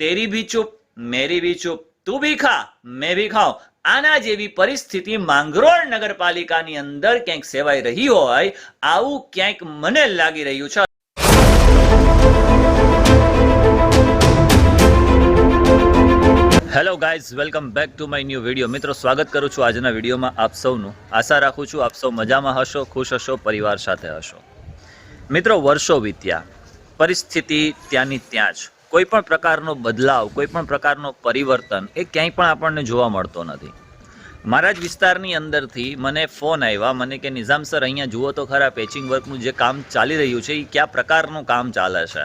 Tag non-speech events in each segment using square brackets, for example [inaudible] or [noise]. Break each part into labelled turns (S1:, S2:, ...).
S1: તેરી ભી ચૂપ, મેરી ભી ચૂપ, તું ભી ખા, મેં ભી ખાઉં. આના જેવી પરિસ્થિતિ માંગરોળ નગરપાલિકાની અંદર ક્યાંક સેવાઈ રહી હોય, આવું ક્યાંક મને લાગી રહ્યું છે. Hello guys welcome back to my new video મિત્રો, સ્વાગત કરું છું આજના વિડીયોમાં આપ સૌનું. આશા રાખું છું આપ સૌ મજામાં હશો, ખુશ હશો, પરિવાર સાથે હશો. મિત્રો, વર્ષો વીત્યા. પરિસ્થિતિ ત્યાંની ત્યાં જ. કોઈ પણ પ્રકારનો બદલાવ, કોઈ પણ પ્રકારનો પરિવર્તન એ ક્યાંય પણ આપણને જોવા મળતો નથી. મારા જ વિસ્તારની અંદરથી મને ફોન આવ્યા, મને કે, નિઝામ સર, અહીંયા જુઓ તો ખરા પેચિંગ વર્કનું જે કામ ચાલી રહ્યું છે એ કયા પ્રકારનું કામ ચાલે છે?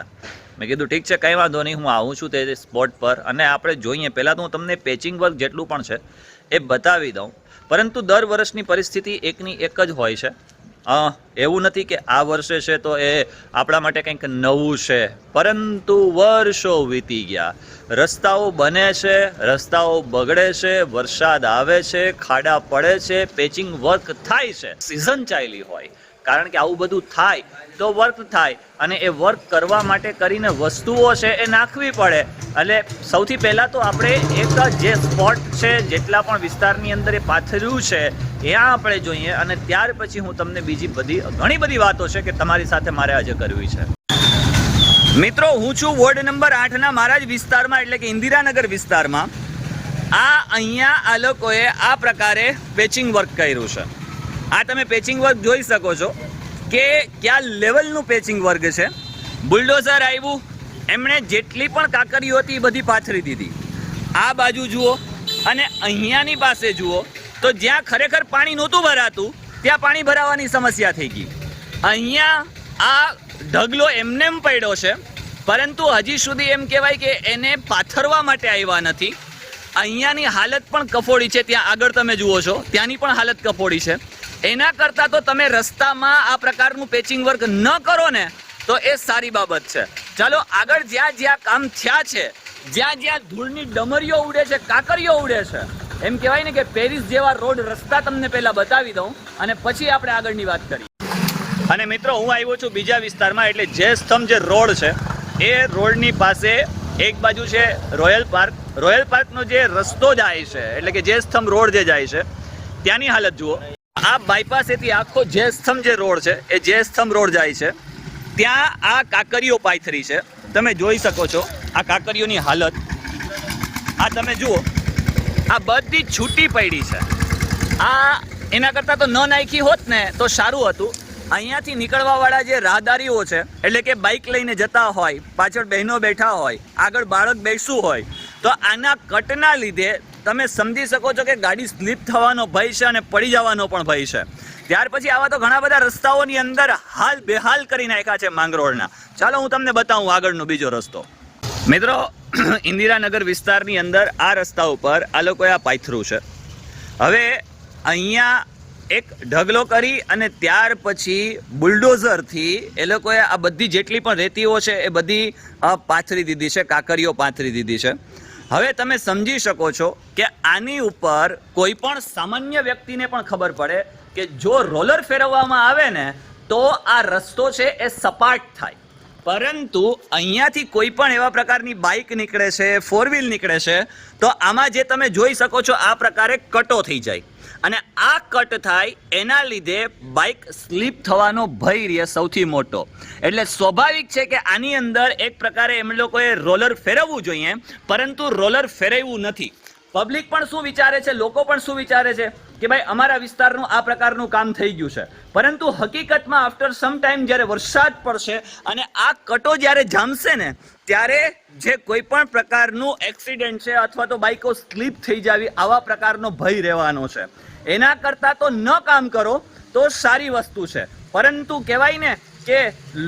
S1: મેં કીધું, ઠીક છે, કંઈ વાંધો નહીં, હું આવું છું તે સ્પોટ પર અને આપણે જોઈએ. પહેલાં તો હું તમને પેચિંગ વર્ક જેટલું પણ છે એ બતાવી દઉં. પરંતુ દર વર્ષની પરિસ્થિતિ એકની એક જ હોય છે. એવું નથી કે આ વર્ષે છે તો એ આપણા માટે કંઈક નવું છે. પરંતુ વર્ષો વીતી ગયા. રસ્તાઓ બને છે, રસ્તાઓ બગડે છે, વરસાદ આવે છે, ખાડા પડે છે, પેચિંગ વર્ક થાય છે. સિઝન ચાલી હોય. કારણ કે આવું બધું થાય તો વર્ક થાય અને એ વર્ક કરવા માટે કરીને વસ્તુઓ છે એ નાખવી પડે. એટલે સૌથી પહેલાં તો આપણે એક જે સ્પોટ છે જેટલા પણ વિસ્તારની અંદર એ પાથર્યું છે ત્યાં આપણે જોઈએ અને ત્યાર પછી હું તમને બીજી બધી, ઘણી બધી વાતો છે કે તમારી સાથે મારે આજે કરવી છે. મિત્રો, હું છું વોર્ડ નંબર આઠના મારા જ વિસ્તારમાં, એટલે કે ઇન્દિરાનગર વિસ્તારમાં. આ અહીંયા આ લોકોએ આ પ્રકારે પેચિંગ વર્ક કર્યું છે. આ તમે પેચિંગ વર્ક જોઈ શકો છો કે કયા લેવલનું પેચિંગ વર્ક છે. બુલડોઝર આવ્યું એમણે જેટલી પણ કાકરીઓ હતી એ બધી પાથરી દીધી. આ બાજુ જુઓ અને અહીંયાની પાસે જુઓ તો જ્યાં ખરેખર પાણી નહોતું ભરાતું, ત્યાં પાણી ભરાવાની સમસ્યા થઈ ગઈ. અહીંયા આ ઢગલો એમનેમ પડ્યો છે, પરંતુ હજી સુધી એમ કહેવાય કે એને પાથરવા માટે આવ્યા નથી. અહીંયાની હાલત પણ કફોડી છે, ત્યાં આગળ તમે જુઓ છો, ત્યાંની પણ હાલત કફોડી છે. એના કરતાં તો તમે રસ્તામાં આ પ્રકારનું પેચિંગ વર્ક ન કરો ને, તો એ સારી બાબત છે. ચાલો આગળ જ્યાં જ્યાં કામ થયા છે, જ્યાં જ્યાં ધૂળની ડમરીઓ ઉડે છે, કાકરીઓ ઉડે છે, એમ કહેવાય ને કે પેરિસ જેવા રોડ રસ્તા તમને પહેલા બતાવી દઉં અને પછી આપણે આગળની વાત કરીએ. અને મિત્રો, હું આવ્યો છું બીજા વિસ્તારમાં, એટલે જે સ્તંભ, જે રોડ છે, એ રોડની પાસે એક બાજુ છે રોયલ પાર્ક રોયલ પાર્કનો જે રસ્તો જાય છે, એટલે કે જે સ્તંભ રોડ જે જાય છે, ત્યાંની હાલત જુઓ. આ બાયપાસેથી આખો જે સ્તંભ જે રોડ છે, એ જે સ્તંભ રોડ જાય છે, ત્યાં આ કાકરીઓ પાથરી છે. તમે જોઈ શકો છો આ કાકરીઓની હાલત. આ તમે જુઓ, આ બધી છૂટી પડી છે. આ એના કરતાં તો ન નાખી હોત ને તો સારું હતું. અહીંયાથી નીકળવાવાળા જે રાહદારીઓ છે, એટલે કે બાઇક લઈને જતા હોય, પાછળ બહેનો બેઠા હોય, આગળ બાળક બેસવું હોય, તો આના કટના લીધે તમે સમજી શકો છો કે ગાડી સ્લીપ થવાનો ભય છે અને પડી જવાનો પણ ભય છે. ત્યાર પછી આવા તો ઘણા બધા રસ્તાઓની અંદર હાલ બેહાલ કરી નાખ્યા છે માંગરોળના ચાલો હું તમને બતાવું આગળનો બીજો રસ્તો. મિત્રો, [clears throat] ઇન્દિરાનગર વિસ્તારની અંદર આ રસ્તા ઉપર આ લોકોએ આ પાથરું છે. હવે અહીંયા એક ઢગલો કરી અને ત્યાર પછી બુલડોઝરથી એ લોકોએ આ બધી જેટલી પણ રેતીઓ છે એ બધી પાથરી દીધી છે, કાકરીઓ પાથરી દીધી છે. હવે તમે સમજી શકો છો કે આની ઉપર કોઈ પણ સામાન્ય વ્યક્તિને પણ ખબર પડે કે જો રોલર ફેરવવામાં આવે ને, તો આ રસ્તો છે એ સપાટ થાય. પરંતુ અહીંયાથી કોઈ પણ એવા પ્રકારની બાઇક નીકળે છે ફોર વ્હીલ નીકળે છે, તો આમાં જે તમે જોઈ શકો છો, આ પ્રકારે કટો થઈ જાય. અને આ કટ થાય એના લીધે બાઇક સ્લીપ થવાનો ભય રહે સૌથી મોટો. એટલે સ્વાભાવિક છે કે આની અંદર એક પ્રકારે એમ લોકોએ રોલર ફેરવવું જોઈએ, પરંતુ રોલર ફેરવ્યું નથી. પબ્લિક પણ શું વિચારે છે? લોકો પણ શું વિચારે છે? કે ભાઈ, અમારા વિસ્તારનું આ પ્રકારનું કામ થઈ ગયું છે. પરંતુ હકીકતમાં આફ્ટર સમ ટાઈમ જ્યારે વરસાદ પડશે અને આ કટો જ્યારે જામશે ને, ત્યારે જે કોઈ પણ પ્રકારનું એક્સિડન્ટ છે અથવા તો બાઇકો સ્લીપ થઈ જાવી, આવા પ્રકારનો ભય રહેવાનો છે. એના કરતાં તો ન કામ કરો, તો સારી વસ્તુ છે. પરંતુ કહેવાય ને કે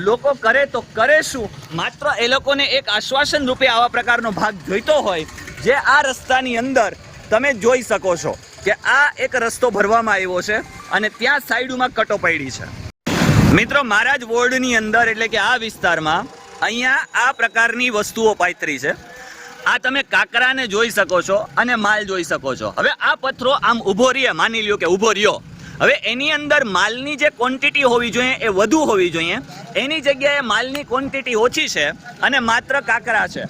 S1: લોકો કરે તો કરે શું? માત્ર એ લોકોને એક આશ્વાસન રૂપે આવા પ્રકારનો ભાગ જોઈતો હોય, જે આ રસ્તાની અંદર તમે જોઈ શકો છો. કે આ એક રસ્તો ભરવામાં આવ્યો છે અને ત્યાં સાઈડમાં કટો પડી છે. મિત્રો મારા જ વોર્ડની અંદર એટલે કે આ વિસ્તારમાં અહીંયા આ પ્રકારની વસ્તુઓ પાથરી છે. આ તમે કાકરાને જોઈ શકો છો અને માલ જોઈ શકો છો. હવે આ પથ્થરો આમ ઊભો રહીએ, માની લ્યો કે ઊભો રહ્યો. હવે એની અંદર માલની જે ક્વોન્ટિટી હોવી જોઈએ, એ વધુ હોવી જોઈએ. એની જગ્યાએ માલની ક્વોન્ટિટી ઓછી છે અને માત્ર કાકરા છે.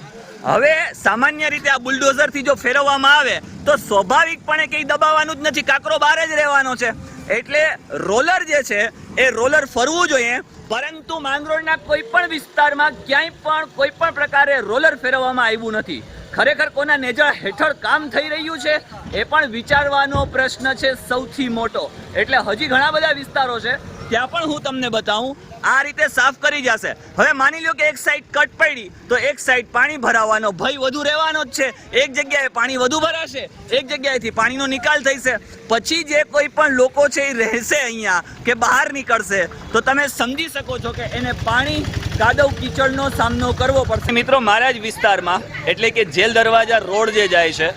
S1: હવે સામાન્ય રીતે આ બુલડોઝરથી જો ફેરવવામાં આવે, તો સ્વાભાવિકપણે કંઈ દબાવવાનું જ નથી. કાકરો બહાર જ રહેવાનો છે. એટલે રોલર જે છે, એ રોલર ફરવું જોઈએ, પરંતુ માંગરોળના કોઈ પણ વિસ્તારમાં ક્યાંય પણ કોઈ પણ પ્રકારે રોલર ફેરવવામાં આવ્યું નથી. ખરેખર કોના નેજા હેઠળ કામ થઈ રહ્યું છે, એ પણ વિચારવાનો પ્રશ્ન છે સૌથી મોટો. એટલે હજી ઘણા બધા વિસ્તારો છે ત્યાં પણ હું તમને બતાવું, આ રીતે સાફ કરી જશે. હવે માની લો કે એક સાઈડ કટ પડી, તો એક સાઈડ પાણી ભરાવાનો ભય વધુ રહેવાનો જ છે. એક જગ્યાએ પાણી વધુ ભરાશે, એક જગ્યાએથી પાણીનો નિકાલ થશે પછી જે કોઈ પણ લોકો છે એ રહેશે અહીંયા, કે બહાર નીકળશે, તો તમે સમજી શકો છો કે એને પાણી, કાદવ કીચડનો સામનો કરવો પડશે. મિત્રો, મારા જ વિસ્તારમાં, એટલે કે જેલ દરવાજા રોડ જે જાય છે,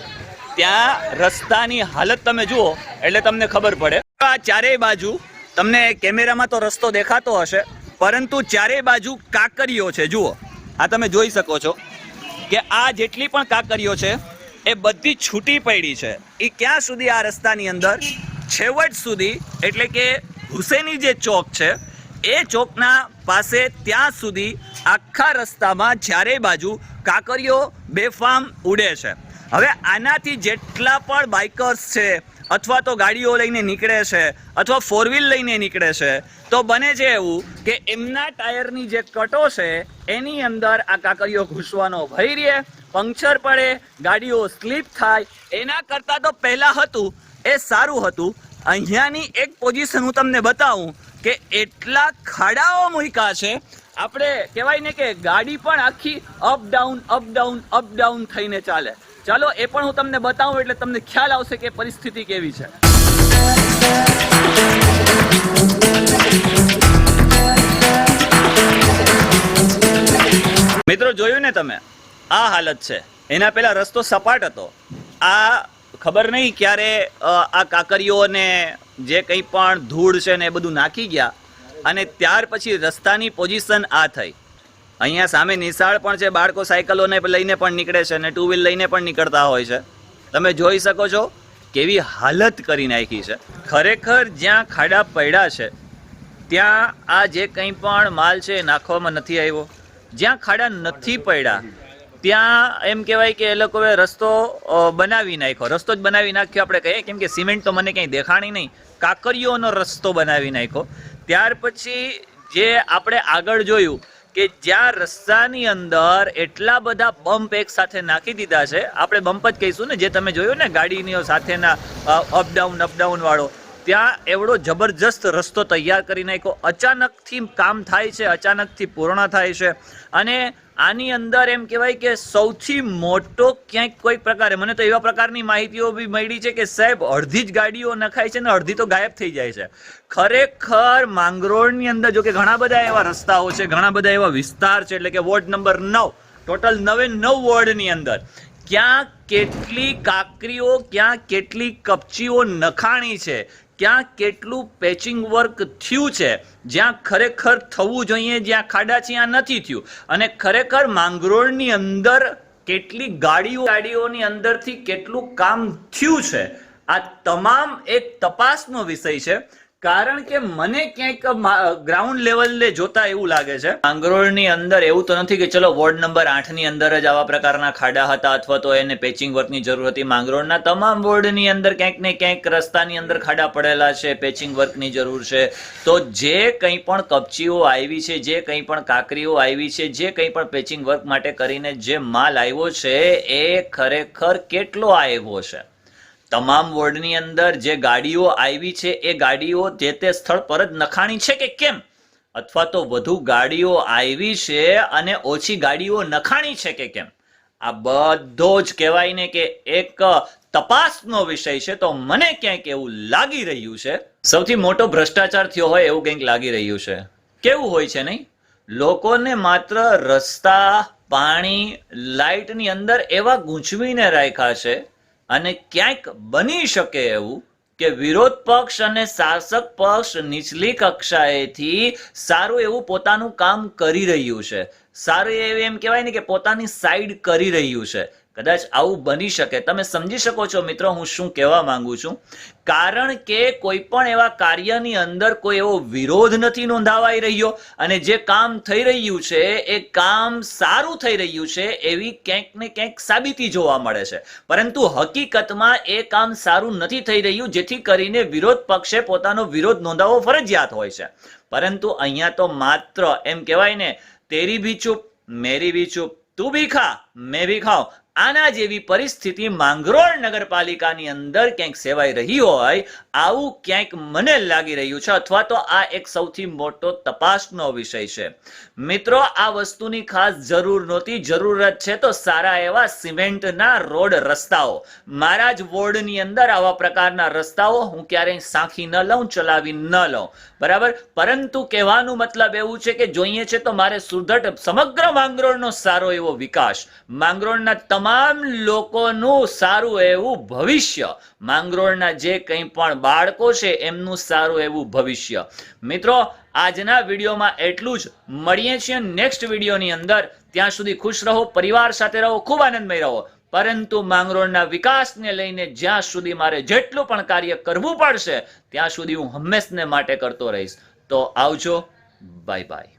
S1: ત્યાં રસ્તાની હાલત તમે જુઓ, એટલે તમને ખબર પડે. આ ચારેય બાજુ તમને કેમેરામાં તો રસ્તો દેખાતો હશે, પરંતુ ચારેય બાજુ કાકરીઓ છે, જુઓ. આ તમે જોઈ શકો છો કે આ જેટલી પણ કાકરીઓ છે, એ બધી છૂટી પડી છે. એ ક્યાં સુધી આ રસ્તાની અંદર? છેવટ સુધી, એટલે કે હુસેની જે ચોક છે, એ ચોકના પાસે ત્યાં સુધી આખા રસ્તામાં ચારે બાજુ કાકરીઓ બેફામ ઉડે છે. હવે આનાથી જેટલા પણ બાઇકર્સ છે અથવા તો ગાડીઓ લઈને નીકળે છે, અથવા ફોર વ્હીલ લઈને નીકળે છે, તો બને છે એવું કે એમના ટાયરની જે કટો છે, એની અંદર આ કાકરીઓ ઘૂસવાનો ભય રહે, પંક્ચર પડે, ગાડીઓ સ્લીપ થાય, એના કરતાં તો પહેલાં હતું, એ સારું હતું. અહીંયાની એક પોઝિશન હું તમને બતાવું કે એટલા ખાડાઓ મૂક્યા છે, આપણે કહેવાય ને કે ગાડી પણ આખી up down up down up down થઈને ચાલે. ચાલો, એ પણ હું તમને બતાવું એટલે તમને ખ્યાલ આવશે કે પરિસ્થિતિ કેવી છે. મિત્રો, જોયું ને તમે? આ હાલત છે. એના પહેલા રસ્તો સપાટ હતો. આ ખબર નહીં ક્યારે આ કાકરીઓને જે કંઈ પણ ધૂળ છે ને એ બધું નાખી ગયા અને ત્યાર પછી રસ્તાની પોઝિશન આ થઈ. અહીંયા સામે નિશાળ પણ છે, બાળકો સાયકલોને લઈને પણ નીકળે છે અને ટુ વ્હીલ લઈને પણ નીકળતા હોય છે. તમે જોઈ શકો છો કેવી હાલત કરી નાખી છે. ખરેખર જ્યાં ખાડા પડ્યા છે, ત્યાં આ જે કંઈ પણ માલ છે નાખવામાં નથી આવ્યો. જ્યાં ખાડા નથી પડ્યા, ત્યાં એમ કહેવાય કે એ લોકોએ રસ્તો બનાવી નાખ્યો. રસ્તો જ બનાવી નાખ્યો આપણે કહીએ, કેમ કે સિમેન્ટ તો મને કંઈ દેખાણી નહીં. કાકરીઓનો રસ્તો બનાવી નાખ્યો. ત્યાર પછી જે આપણે આગળ જોયું કે જ્યાં રસ્તાની અંદર એટલા બધા બમ્પ એક સાથે નાખી દીધા છે, આપણે બમ્પ જ કહીશું ને, જે તમે જોયું ને ગાડીની સાથેના અપડાઉન અપડાઉન વાળો. ત્યાં એવડો જબરજસ્ત રસ્તો તૈયાર કરી નાખ્યો. અચાનકથી કામ થાય છે, અચાનકથી પૂર્ણ થાય છે. અને આની અંદર એમ કહેવાય કે સૌથી મોટો ક્યાંક કોઈક પ્રકારે, મને તો એવા પ્રકારની માહિતીઓ બી મળી છે કે સાહેબ, અડધી જ ગાડીઓ નખાય છે ને અડધી તો ગાયબ થઈ જાય છે. ખરેખર માંગરોળની અંદર જો કે ઘણા બધા એવા રસ્તાઓ છે, ઘણા બધા એવા વિસ્તાર છે, એટલે કે વોર્ડ નંબર નવ, ટોટલ નવે નવ વોર્ડની અંદર, ક્યાં કેટલી કાકરીઓ, ક્યાં કેટલી કપચીઓ નખાણી છે ક્યાં કેટલું પેચિંગ વર્ક થયું છે? જ્યાં ખરેખર થવું જોઈએ, જ્યાં ખાડા છે ત્યાં નથી થયું. અને ખરેખર માંગરોળની અંદર કેટલી ગાડીઓ, ગાડીઓની અંદરથી કેટલું કામ થયું છે? આ તમામ એક તપાસનો વિષય છે. કારણ કે મને ક્યાંક ગ્રાઉન્ડ લેવલે જોતા એવું લાગે છે. માંગરોળની અંદર એવું તો નથી કે ચલો વોર્ડ નંબર આઠની અંદર જ આવા પ્રકારના ખાડા હતા અથવા તો એને પેચિંગ વર્કની જરૂર હતી. માંગરોળના તમામ વોર્ડની અંદર ક્યાંક ને ક્યાંક રસ્તાની અંદર ખાડા પડેલા છે પેચિંગ વર્કની જરૂર છે. તો જે કંઈ પણ કપચીઓ આવી છે, જે કંઈ પણ કાકરીઓ આવી છે, જે કંઈ પણ પેચિંગ વર્ક માટે કરીને જે માલ આવ્યો છે, એ ખરેખર કેટલો આવ્યો છે? તમામ વોર્ડની અંદર જે ગાડીઓ આવી છે, એ ગાડીઓ જે તે સ્થળ પર જ નખાણી છે કે કેમ? અથવા તો વધુ ગાડીઓ આવી છે અને ઓછી ગાડીઓ નખાણી છે કે કેમ? આ બધો જ કહેવાય ને કે એક તપાસનો વિષય છે, તો મને ક્યાંક એવું લાગી રહ્યું છે. સૌથી મોટો ભ્રષ્ટાચાર થયો હોય એવું કંઈક લાગી રહ્યું છે. કેવું હોય છે નહીં? લોકોને માત્ર રસ્તા, પાણી, લાઇટની અંદર એવા ગૂંચવીને રાખ્યા છે અને ક્યાંક બની શકે એવું કે વિરોધ પક્ષ અને શાસક પક્ષ નીચલી કક્ષાએથી સારું એવું પોતાનું કામ કરી રહ્યું છે. સારું એવું એમ કહેવાય ને કે પોતાની સાઈડ કરી રહ્યું છે. કદાચ આવું બની શકે. તમે સમજી શકો છો મિત્રો, હું શું કહેવા માંગુ છું? કારણ કે કોઈ પણ એવા કાર્યની અંદર કોઈ એવો વિરોધ નથી નોંધાવાઈ રહ્યો અને જે કામ થઈ રહ્યું છે, એ કામ સારું થઈ રહ્યું છે, એવી ક્યાંક ને ક્યાંક સાબિતી જોવા મળે છે. પરંતુ હકીકતમાં એ કામ સારું નથી થઈ રહ્યું, જેથી કરીને વિરોધ પક્ષે પોતાનો વિરોધ નોંધાવવો ફરજિયાત હોય છે. પરંતુ અહીંયા તો માત્ર એમ કહેવાય ને, તેરી બી ચૂપ, મેરી બી ચૂપ, તું બી ખા, મેં બી ખાઉં. આના જેવી પરિસ્થિતિ માંગરોળ નગરપાલિકાની અંદર ક્યાંક સેવાઈ રહી હોય, આવું ક્યાંક મને લાગી રહ્યું છે, અથવા તો આ એક સૌથી મોટો તપાસનો વિષય છે. મિત્રો, આ વસ્તુની ખાસ જરૂર નહોતી, જરૂરત છે તો સારા એવા સિમેન્ટના રોડ રસ્તાઓ. મારા જ વોર્ડની અંદર આવા પ્રકારના રસ્તાઓ હું ક્યારેય સાંખી ન લઉં, ચલાવી ન લઉં. બરાબર? પરંતુ કહેવાનું મતલબ એવું છે કે જોઈએ છે તો મારે સુદૃઢ સમગ્ર માંગરોળનો સારો એવો વિકાસ. માંગરોળના તમામ લોકોનું સારું એવું ભવિષ્ય. માંગરોળના જે કંઈ પણ બાળકો છે, એમનું સારું એવું ભવિષ્ય. મિત્રો, આજના વિડીયોમાં એટલું જ. મળીએ છીએ નેક્સ્ટ વિડીયોની અંદર. ત્યાં સુધી ખુશ રહો, પરિવાર સાથે રહો, ખૂબ આનંદમય રહો. પરંતુ માંગરોળના વિકાસને લઈને જ્યાં સુધી મારે જેટલું પણ કાર્ય કરવું પડશે, ત્યાં સુધી હું હંમેશને માટે કરતો રહીશ. તો આવજો. Bye bye.